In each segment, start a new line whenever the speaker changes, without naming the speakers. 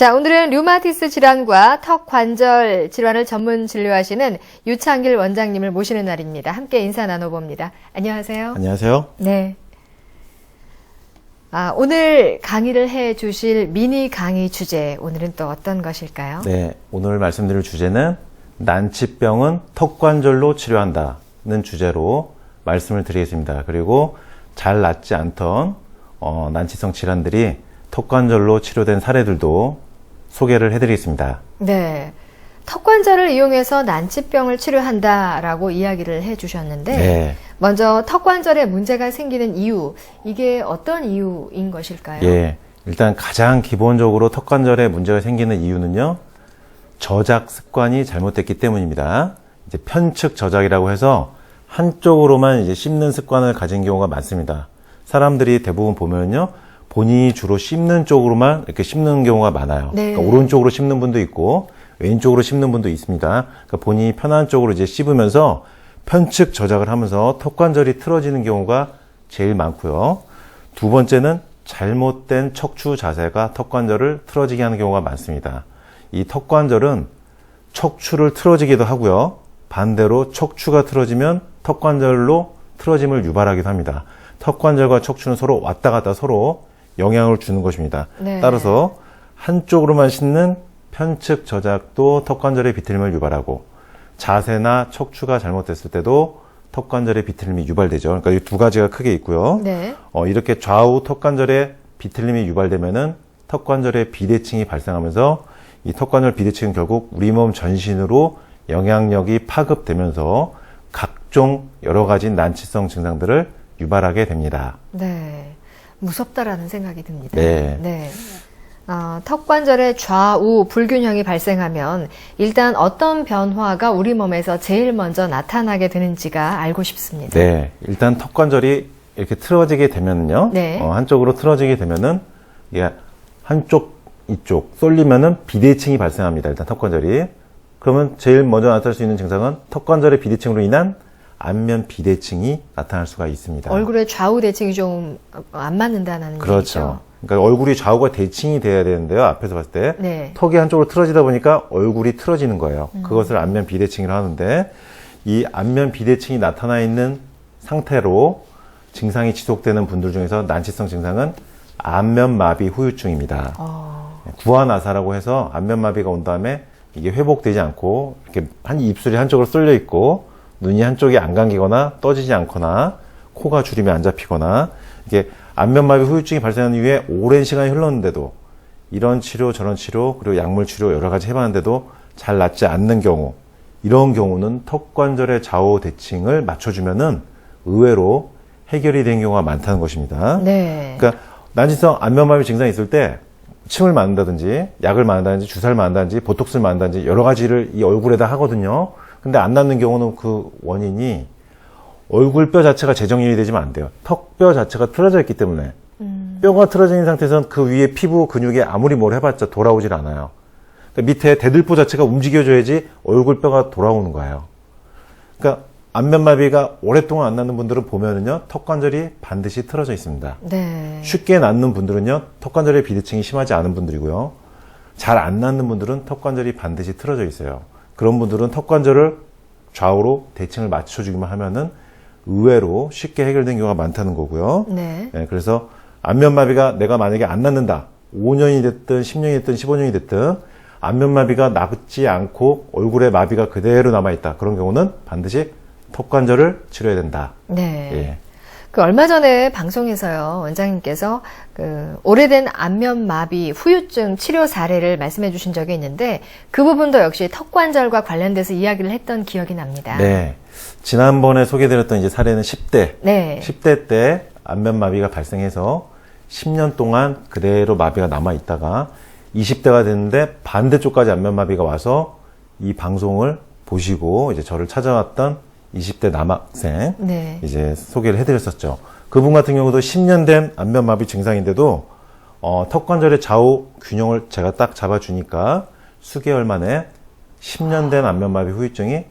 자, 오늘은 류마티스 질환과 턱 관절 질환을 전문 진료하시는 유창길 원장님을 모시는 날입니다. 함께 인사 나눠봅니다. 안녕하세요.
안녕하세요.
네. 아, 오늘 강의를 해 주실 미니 강의 주제, 오늘은 또 어떤 것일까요?
네, 오늘 말씀드릴 주제는 난치병은 턱관절로 치료한다는 주제로 말씀을 드리겠습니다. 그리고 잘 낫지 않던 어, 난치성 질환들이 턱관절로 치료된 사례들도 소개를 해드리겠습니다.
네. 턱 관절을 이용해서 난치병을 치료한다라고 이야기를 해 주셨는데,
네.
먼저 턱 관절에 문제가 생기는 이유, 이게 어떤 이유인 것일까요?
예, 일단 가장 기본적으로 턱관절에 문제가 생기는 이유는요, 저작 습관이 잘못됐기 때문입니다. 이제 편측 저작이라고 해서 한쪽으로만 이제 씹는 습관을 가진 경우가 많습니다. 사람들이 대부분 보면요, 본인이 주로 씹는 쪽으로만 이렇게 씹는 경우가 많아요.
네.
그러니까 오른쪽으로 씹는 분도 있고, 왼쪽으로 씹는 분도 있습니다. 그러니까 본인이 편한 쪽으로 이제 씹으면서 편측 저작을 하면서 턱관절이 틀어지는 경우가 제일 많고요. 두 번째는 잘못된 척추 자세가 턱관절을 틀어지게 하는 경우가 많습니다. 이 턱관절은 척추를 틀어지기도 하고요. 반대로 척추가 틀어지면 턱관절로 틀어짐을 유발하기도 합니다. 턱관절과 척추는 서로 왔다 갔다 서로 영향을 주는 것입니다.
네.
따라서 한쪽으로만 씹는 편측 저작도 턱관절의 비틀림을 유발하고 자세나 척추가 잘못됐을 때도 턱관절의 비틀림이 유발되죠. 그러니까 이 두 가지가 크게 있고요.
네.
어, 이렇게 좌우 턱관절에 비틀림이 유발되면은 턱관절에 비대칭이 발생하면서 이 턱관절 비대칭은 결국 우리 몸 전신으로 영향력이 파급되면서 각종 여러 가지 난치성 증상들을 유발하게 됩니다.
네. 무섭다라는 생각이 듭니다.
네.
어, 턱 관절의 좌우 불균형이 발생하면 일단 어떤 변화가 우리 몸에서 제일 먼저 나타나게 되는지가 알고 싶습니다.
네. 일단 턱 관절이 이렇게 틀어지게 되면은요.
네.
어, 한쪽으로 틀어지게 되면은 이게 한쪽 이쪽 쏠리면은 비대칭이 발생합니다. 일단 턱 관절이. 그러면 제일 먼저 나타날 수 있는 증상은 턱 관절의 비대칭으로 인한 안면 비대칭이 나타날 수가 있습니다.
얼굴의 좌우 대칭이 좀 안 맞는다는
그렇죠.
얘기죠.
그러니까 얼굴이 좌우가 대칭이 돼야 되는데요. 앞에서 봤을 때
네.
턱이 한쪽으로 틀어지다 보니까 얼굴이 틀어지는 거예요. 그것을 안면 비대칭이라고 하는데 이 안면 비대칭이 나타나 있는 상태로 증상이 지속되는 분들 중에서 난치성 증상은 안면 마비 후유증입니다.
어,
구아나사라고 해서 안면 마비가 온 다음에 이게 회복되지 않고 이렇게 한 입술이 한쪽으로 쏠려 있고 눈이 한쪽이 안 감기거나 떠지지 않거나 코가 주름이 안 잡히거나 이게 안면마비 후유증이 발생한 이후에 오랜 시간이 흘렀는데도 이런 치료 저런 치료 그리고 약물 치료 여러 가지 해봤는데도 잘 낫지 않는 경우 이런 경우는 턱관절의 좌우 대칭을 맞춰주면은 의외로 해결이 된 경우가 많다는 것입니다.
네.
그러니까 난치성 안면마비 증상이 있을 때 침을 맞는다든지 약을 맞는다든지 주사를 맞는다든지 보톡스를 맞는다든지 여러 가지를 이 얼굴에다 하거든요. 근데 안 낫는 경우는 그 원인이 얼굴 뼈 자체가 재정렬이 되지면 안 돼요. 턱뼈 자체가 틀어져 있기 때문에 뼈가 틀어져 있는 상태에서는 그 위에 피부 근육에 아무리 뭘 해봤자 돌아오질 않아요. 그러니까 밑에 대들보 자체가 움직여줘야지 얼굴 뼈가 돌아오는 거예요. 그러니까 안면마비가 오랫동안 안 낫는 분들은 보면은요 턱 관절이 반드시 틀어져 있습니다.
네.
쉽게 낫는 분들은요, 턱 관절의 비대칭이 심하지 않은 분들이고요. 잘 안 낫는 분들은 턱 관절이 반드시 틀어져 있어요. 그런 분들은 턱관절을 좌우로 대칭을 맞춰주기만 하면은 의외로 쉽게 해결된 경우가 많다는 거고요.
네.
예, 그래서 안면마비가 내가 만약에 안 낫는다. 5년이 됐든 10년이 됐든 15년이 됐든 안면마비가 낫지 않고 얼굴에 마비가 그대로 남아있다. 그런 경우는 반드시 턱관절을 치료해야 된다.
네.
예.
그 얼마 전에 방송에서요 원장님께서 그 오래된 안면 마비 후유증 치료 사례를 말씀해 주신 적이 있는데 그 부분도 역시 턱 관절과 관련돼서 이야기를 했던 기억이 납니다.
네. 지난번에 소개드렸던 이제 사례는 10대.
네.
10대 때 안면마비가 발생해서 10년 동안 그대로 마비가 남아 있다가 20대가 됐는데 반대쪽까지 안면마비가 와서 이 방송을 보시고 이제 저를 찾아왔던 20대 남학생
네.
이제 소개를 해드렸었죠. 그분 같은 경우도 10년 된 안면마비 증상인데도 어, 턱관절의 좌우 균형을 제가 딱 잡아주니까 수개월 만에 10년 된 안면마비 후유증이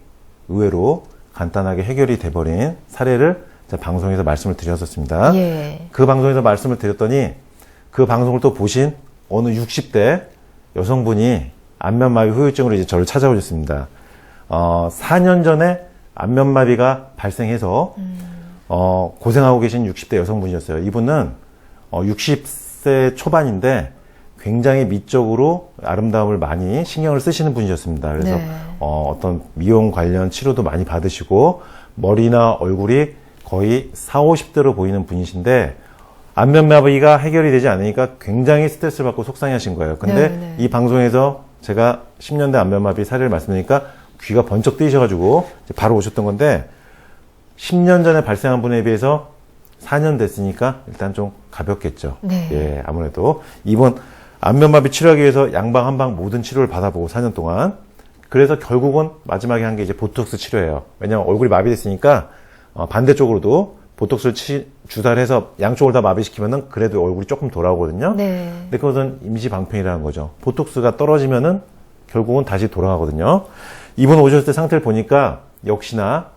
의외로 간단하게 해결이 돼버린 사례를 방송에서 말씀을 드렸었습니다.
예.
그 방송에서 말씀을 드렸더니 그 방송을 또 보신 어느 60대 여성분이 안면마비 후유증으로 이제 저를 찾아오셨습니다. 어, 4년 전에 안면마비가 발생해서 어, 고생하고 계신 60대 여성분이었어요. 이분은 어, 60세 초반인데 굉장히 미적으로 아름다움을 많이 신경을 쓰시는 분이셨습니다. 그래서
네.
어, 어떤 미용 관련 치료도 많이 받으시고 머리나 얼굴이 거의 4, 50대로 보이는 분이신데 안면마비가 해결이 되지 않으니까 굉장히 스트레스를 받고 속상해하신 거예요. 근데
네, 네.
이 방송에서 제가 10년대 안면마비 사례를 말씀드리니까 귀가 번쩍 뜨이셔가지고 바로 오셨던 건데 10년 전에 발생한 분에 비해서 4년 됐으니까 일단 좀 가볍겠죠.
네.
예, 아무래도 이번 안면마비 치료하기 위해서 양방 한방 모든 치료를 받아보고 4년 동안 그래서 결국은 마지막에 한 게 이제 보톡스 치료예요. 왜냐하면 얼굴이 마비됐으니까 어, 반대쪽으로도 보톡스를 치- 주사를 해서 양쪽을 다 마비시키면은 그래도 얼굴이 조금 돌아오거든요.
네.
근데 그것은 임시 방편이라는 거죠. 보톡스가 떨어지면은 결국은 다시 돌아가거든요. 이분 오셨을 때 상태를 보니까 역시나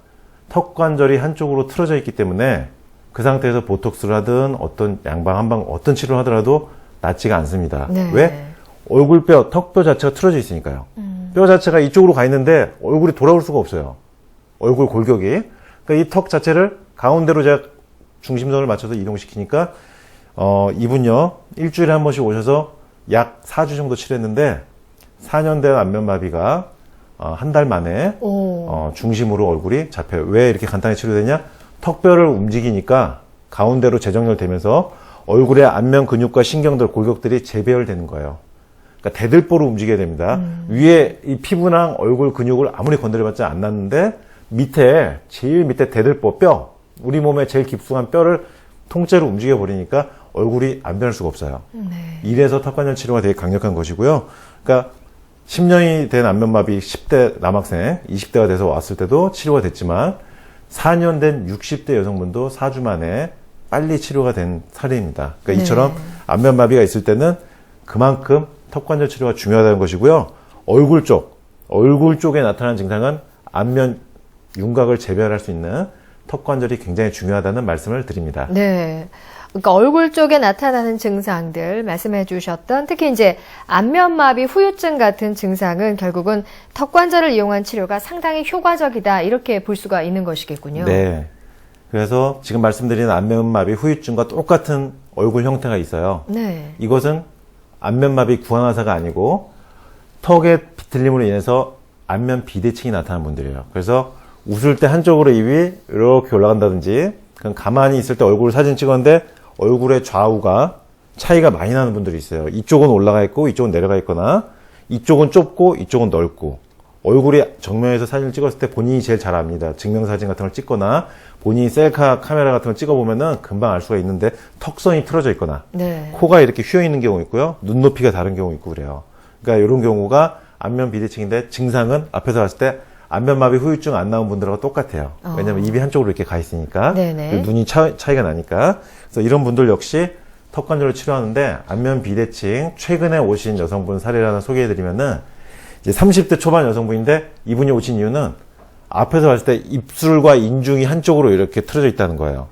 턱 관절이 한쪽으로 틀어져 있기 때문에 그 상태에서 보톡스를 하든 어떤 양방 한방 어떤 치료를 하더라도 낫지가 않습니다.
네.
왜? 얼굴뼈, 턱뼈 자체가 틀어져 있으니까요. 뼈 자체가 이쪽으로 가 있는데 얼굴이 돌아올 수가 없어요. 얼굴 골격이. 그러니까 이 턱 자체를 가운데로 제가 중심선을 맞춰서 이동시키니까 어, 이분요, 일주일에 한 번씩 오셔서 약 4주 정도 치료했는데, 4년 된 안면마비가 어, 한달 만에
오.
어, 중심으로 얼굴이 잡혀요. 왜 이렇게 간단히 치료되냐? 턱뼈를 움직이니까 가운데로 재정렬되면서 얼굴의 안면 근육과 신경들, 골격들이 재배열되는 거예요. 그러니까 대들보로 움직여야 됩니다. 위에 이 피부랑 얼굴 근육을 아무리 건드려봤자 안 낫는데 밑에 제일 밑에 대들보 뼈, 우리 몸의 제일 깊숙한 뼈를 통째로 움직여 버리니까 얼굴이 안 변할 수가 없어요.
네.
이래서 턱관절 치료가 되게 강력한 것이고요. 그러니까 10년이 된 안면마비 10대 남학생, 20대가 돼서 왔을 때도 치료가 됐지만 4년 된 60대 여성분도 4주 만에 빨리 치료가 된 사례입니다. 그러니까
네.
이처럼 안면마비가 있을 때는 그만큼 턱관절 치료가 중요하다는 것이고요. 얼굴 쪽, 얼굴 쪽에 나타나는 증상은 안면 윤곽을 재배할 수 있는 턱관절이 굉장히 중요하다는 말씀을 드립니다.
네. 그러니까 얼굴 쪽에 나타나는 증상들 말씀해 주셨던 특히 이제 안면마비 후유증 같은 증상은 결국은 턱관절을 이용한 치료가 상당히 효과적이다 이렇게 볼 수가 있는 것이겠군요.
네. 그래서 지금 말씀드린 안면마비 후유증과 똑같은 얼굴 형태가 있어요.
네.
이것은 안면마비 구강화사가 아니고 턱의 비틀림으로 인해서 안면 비대칭이 나타나는 분들이에요. 그래서 웃을 때 한쪽으로 입이 이렇게 올라간다든지 그냥 가만히 있을 때 얼굴 사진 찍었는데 얼굴의 좌우가 차이가 많이 나는 분들이 있어요. 이쪽은 올라가 있고 이쪽은 내려가 있거나 이쪽은 좁고 이쪽은 넓고 얼굴이 정면에서 사진을 찍었을 때 본인이 제일 잘 압니다. 증명사진 같은 걸 찍거나 본인이 셀카 카메라 같은 걸 찍어보면은 금방 알 수가 있는데 턱선이 틀어져 있거나
네.
코가 이렇게 휘어 있는 경우 있고요. 눈높이가 다른 경우 있고 그래요. 그러니까 이런 경우가 안면 비대칭인데 증상은 앞에서 봤을 때 안면마비 후유증 안 나온 분들하고 똑같아요.
어.
왜냐면 입이 한쪽으로 이렇게 가 있으니까 눈이 차, 차이가 나니까 그래서 이런 분들 역시 턱관절을 치료하는데 안면 비대칭 최근에 오신 여성분 사례를 하나 소개해드리면은 이제 30대 초반 여성분인데 이분이 오신 이유는 앞에서 봤을 때 입술과 인중이 한쪽으로 이렇게 틀어져 있다는 거예요.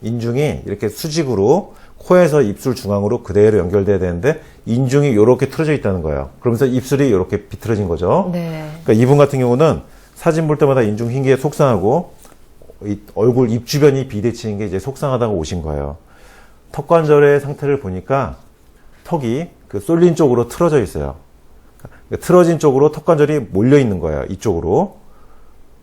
인중이 이렇게 수직으로 코에서 입술 중앙으로 그대로 연결돼야 되는데 인중이 이렇게 틀어져 있다는 거예요. 그러면서 입술이 이렇게 비틀어진 거죠.
네.
그러니까 이분 같은 경우는 사진 볼 때마다 인중 흰게 속상하고 이 얼굴 입 주변이 비대칭인 게 이제 속상하다고 오신 거예요. 턱 관절의 상태를 보니까 턱이 그 쏠린 쪽으로 틀어져 있어요. 그러니까 틀어진 쪽으로 턱 관절이 몰려 있는 거예요. 이쪽으로.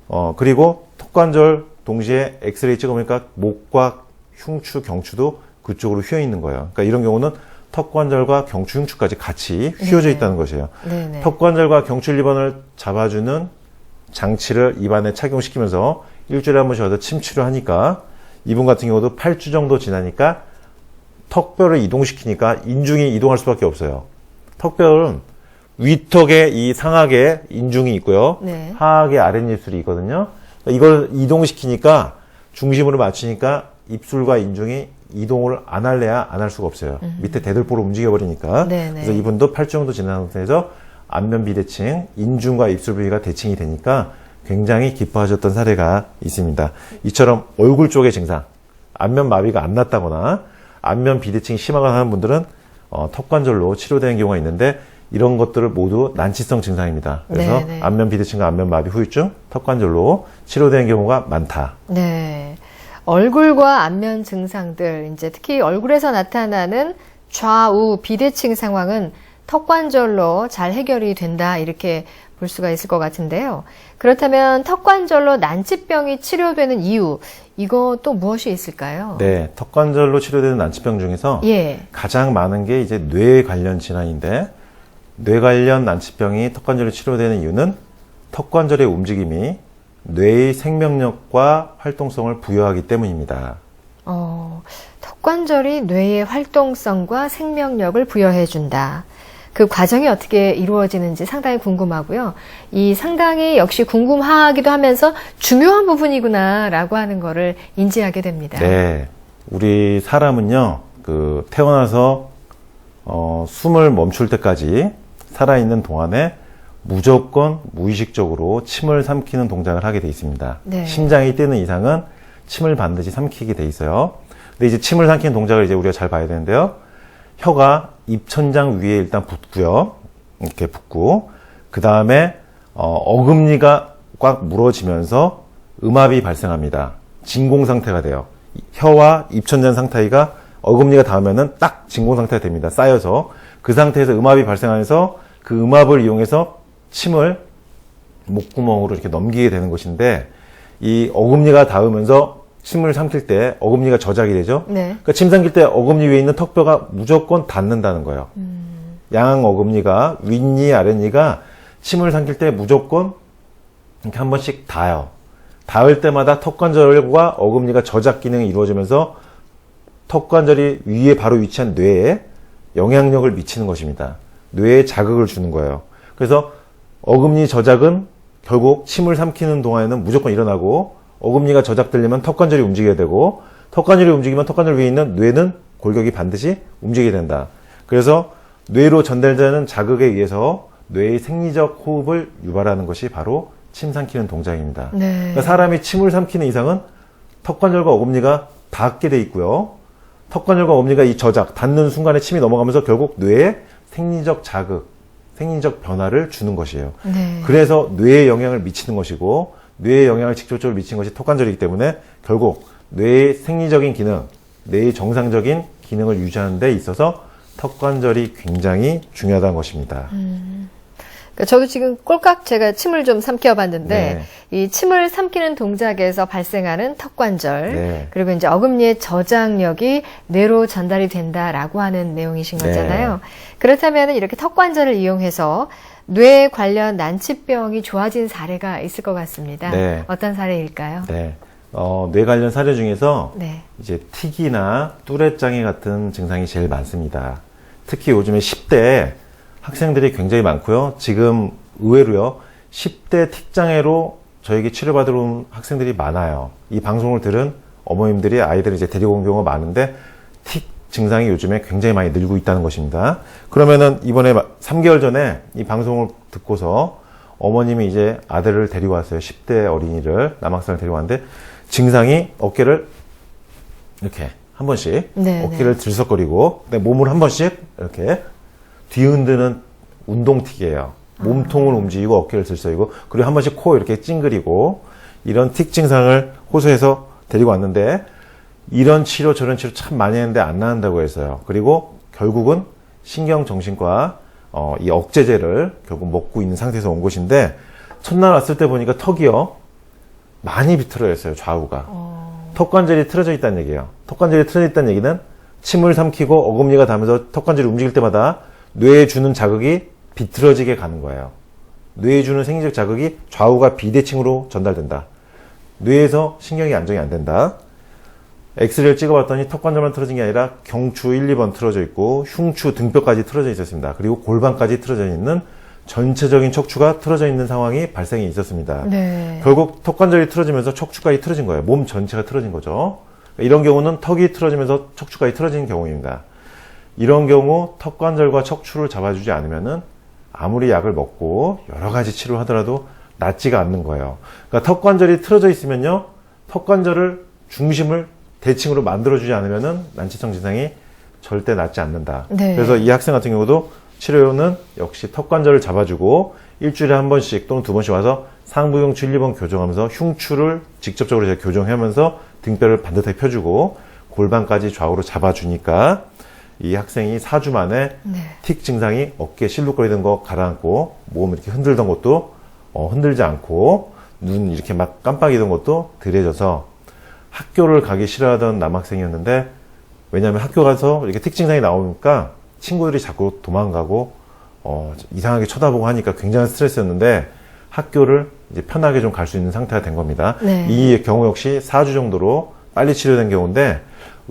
어, 그리고 턱 관절 동시에 엑스레이 찍어보니까 목과 흉추, 경추도 그쪽으로 휘어 있는 거예요. 그러니까 이런 경우는 턱관절과 경추, 흉추까지 같이 휘어져
네.
있다는 것이에요.
네네.
턱관절과 경추 1번을 잡아주는 장치를 입안에 착용시키면서 일주일에 한 번씩 와서 침치료 하니까 이분 같은 경우도 8주 정도 지나니까 턱뼈를 이동시키니까 인중이 이동할 수밖에 없어요. 턱뼈는 위턱에 이 상하게 인중이 있고요.
네.
하하게 아랫입술이 있거든요. 이걸 이동시키니까 중심으로 맞추니까 입술과 인중이 이동을 안 할래야 안 할 수가 없어요. 밑에 대들보로 움직여버리니까.
음. 네네.
그래서 이분도 8주 정도 지난 상태에서 안면 비대칭, 인중과 입술 부위가 대칭이 되니까 굉장히 기뻐하셨던 사례가 있습니다. 이처럼 얼굴 쪽의 증상, 안면 마비가 안 났다거나 안면 비대칭이 심하거나 하는 분들은 어, 턱관절로 치료되는 경우가 있는데 이런 것들을 모두 난치성 증상입니다. 그래서
네, 네.
안면 비대칭과 안면 마비 후유증, 턱관절로 치료되는 경우가 많다.
네. 얼굴과 안면 증상들, 이제 특히 얼굴에서 나타나는 좌우 비대칭 상황은 턱관절로 잘 해결이 된다, 이렇게 볼 수가 있을 것 같은데요. 그렇다면 턱관절로 난치병이 치료되는 이유, 이거 또 무엇이 있을까요?
네, 턱관절로 치료되는 난치병 중에서
예.
가장 많은 게 이제 뇌 관련 질환인데 뇌 관련 난치병이 턱관절로 치료되는 이유는 턱관절의 움직임이 뇌의 생명력과 활동성을 부여하기 때문입니다.
어, 턱관절이 뇌의 활동성과 생명력을 부여해준다. 그 과정이 어떻게 이루어지는지 상당히 궁금하고요. 이 상당히 역시 궁금하기도 하면서 중요한 부분이구나라고 하는 거를 인지하게 됩니다.
네, 우리 사람은요, 그 태어나서 어, 숨을 멈출 때까지 살아있는 동안에 무조건 무의식적으로 침을 삼키는 동작을 하게 돼 있습니다.
네.
심장이 뛰는 이상은 침을 반드시 삼키게 돼 있어요. 근데 이제 침을 삼키는 동작을 이제 우리가 잘 봐야 되는데요. 혀가 입천장 위에 일단 붙고요. 이렇게 붙고 그 다음에 어, 금니가꽉 물어지면서 음압이 발생합니다. 진공 상태가 돼요. 이 혀와 입천장 상태가 어금니가 닿으면은 딱 진공 상태가 됩니다. 쌓여서 그 상태에서 음압이 발생하면서 그 음압을 이용해서 침을 목구멍으로 이렇게 넘기게 되는 것인데 이 어금니가 닿으면서 침을 삼킬 때 어금니가 저작이 되죠.
네.
그러니까 침 삼킬 때 어금니 위에 있는 턱뼈가 무조건 닿는다는 거예요. 양 어금니가 윗니 아랫니가 침을 삼킬 때 무조건 이렇게 한 번씩 닿아요. 닿을 때마다 턱관절과 어금니가 저작 기능이 이루어지면서 턱관절이 위에 바로 위치한 뇌에 영향력을 미치는 것입니다. 뇌에 자극을 주는 거예요. 그래서 어금니 저작은 결국 침을 삼키는 동안에는 무조건 일어나고 어금니가 저작되려면 턱관절이 움직여야 되고 턱관절이 움직이면 턱관절 위에 있는 뇌는 골격이 반드시 움직이게 된다. 그래서 뇌로 전달되는 자극에 의해서 뇌의 생리적 호흡을 유발하는 것이 바로 침 삼키는 동작입니다.
네.
그러니까 사람이 침을 삼키는 이상은 턱관절과 어금니가 닿게 돼 있고요. 턱관절과 어금니가 이 저작, 닿는 순간에 침이 넘어가면서 결국 뇌에 생리적 자극, 생리적 변화를 주는 것이에요.
네.
그래서 뇌에 영향을 미치는 것이고 뇌에 영향을 직접적으로 미치는 것이 턱관절이기 때문에 결국 뇌의 생리적인 기능, 뇌의 정상적인 기능을 유지하는 데 있어서 턱관절이 굉장히 중요하다는 것입니다.
그러니까 저도 지금 꼴깍 제가 침을 좀 삼켜봤는데 이 침을 삼키는 동작에서 발생하는 턱관절
네.
그리고 이제 어금니의 저장력이 뇌로 전달이 된다라고 하는 내용이신
네.
거잖아요. 그렇다면 이렇게 턱관절을 이용해서 뇌 관련 난치병이 좋아진 사례가 있을 것 같습니다.
네.
어떤 사례일까요?
네. 어, 뇌 관련 사례 중에서
네.
이제 틱이나 뚜렛 장애 같은 증상이 제일 많습니다. 특히 요즘에 10대 학생들이 굉장히 많고요. 지금 의외로요. 10대 틱장애로 저에게 치료받으러 온 학생들이 많아요. 이 방송을 들은 어머님들이 아이들을 이제 데리고 온 경우가 많은데 틱 증상이 요즘에 굉장히 많이 늘고 있다는 것입니다. 그러면은 이번에 3개월 전에 이 방송을 듣고서 어머님이 이제 아들을 데리고 왔어요. 10대 어린이를 남학생을 데리고 왔는데 증상이 어깨를 이렇게 한 번씩
네,
어깨를 들썩거리고 네, 몸을 한 번씩 이렇게 뒤흔드는 운동틱이에요. 몸통을 움직이고 어깨를 들썩이고 그리고 한 번씩 코 이렇게 찡그리고 이런 틱 증상을 호소해서 데리고 왔는데 이런 치료 저런 치료 참 많이 했는데 안 나은다고 했어요. 그리고 결국은 신경정신과 어, 이 억제제를 결국 먹고 있는 상태에서 온 것인데 첫날 왔을 때 보니까 턱이요 많이 비틀어 있어요 좌우가 턱관절이 틀어져 있다는 얘기예요. 턱 관절이 틀어져 있다는 얘기는 침을 삼키고 어금니가 닿으면서 턱 관절이 움직일 때마다 뇌에 주는 자극이 비틀어지게 가는 거예요. 뇌에 주는 생리적 자극이 좌우가 비대칭으로 전달된다. 뇌에서 신경이 안정이 안 된다. 엑스레이를 찍어봤더니 턱관절만 틀어진 게 아니라 경추 1, 2번 틀어져 있고 흉추 등뼈까지 틀어져 있었습니다. 그리고 골반까지 틀어져 있는 전체적인 척추가 틀어져 있는 상황이 발생이 있었습니다.
네.
결국 턱관절이 틀어지면서 척추까지 틀어진 거예요. 몸 전체가 틀어진 거죠. 이런 경우는 턱이 틀어지면서 척추까지 틀어지는 경우입니다. 이런 경우 턱관절과 척추를 잡아주지 않으면은 아무리 약을 먹고 여러 가지 치료를 하더라도 낫지가 않는 거예요. 그러니까 턱관절이 틀어져 있으면요, 턱관절을 중심을 대칭으로 만들어주지 않으면은 난치성 증상이 절대 낫지 않는다.
네.
그래서 이 학생 같은 경우도 치료는 역시 턱관절을 잡아주고 일주일에 한 번씩 또는 두 번씩 와서 상부용 진리번 교정하면서 흉추를 직접적으로 제가 교정하면서 등뼈를 반듯하게 펴주고 골반까지 좌우로 잡아주니까 이 학생이 4주 만에
네.
틱 증상이 어깨 실룩거리던 거 가라앉고 몸 이렇게 흔들던 것도 어, 흔들지 않고 눈 이렇게 막 깜빡이던 것도 덜해져서 학교를 가기 싫어하던 남학생이었는데 왜냐하면 학교 가서 이렇게 틱 증상이 나오니까 친구들이 자꾸 도망가고 어, 이상하게 쳐다보고 하니까 굉장한 스트레스였는데 학교를 이제 편하게 좀 갈 수 있는 상태가 된 겁니다.
네.
이 경우 역시 4주 정도로 빨리 치료된 경우인데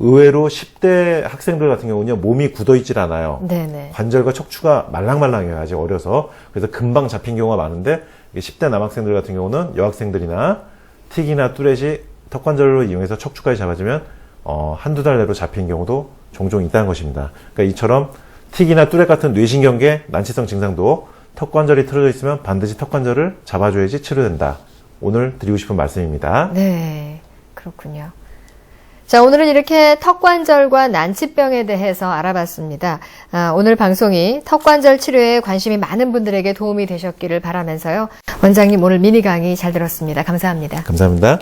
의외로 10대 학생들 같은 경우는요 몸이 굳어 있질 않아요.
네네.
관절과 척추가 말랑말랑해요 아직 어려서 그래서 금방 잡힌 경우가 많은데 이게 10대 남학생들 같은 경우는 여학생들이나 틱이나 뚜렛이 턱관절로 이용해서 척추까지 잡아주면 어, 한두 달 내로 잡힌 경우도 종종 있다는 것입니다. 그러니까 이처럼 틱이나 뚜렛 같은 뇌신경계 난치성 증상도 턱관절이 틀어져 있으면 반드시 턱관절을 잡아줘야지 치료된다. 오늘 드리고 싶은 말씀입니다.
네, 그렇군요. 자, 오늘은 이렇게 턱관절과 난치병에 대해서 알아봤습니다. 아, 오늘 방송이 턱관절 치료에 관심이 많은 분들에게 도움이 되셨기를 바라면서요. 원장님 오늘 미니 강의 잘 들었습니다. 감사합니다.
감사합니다.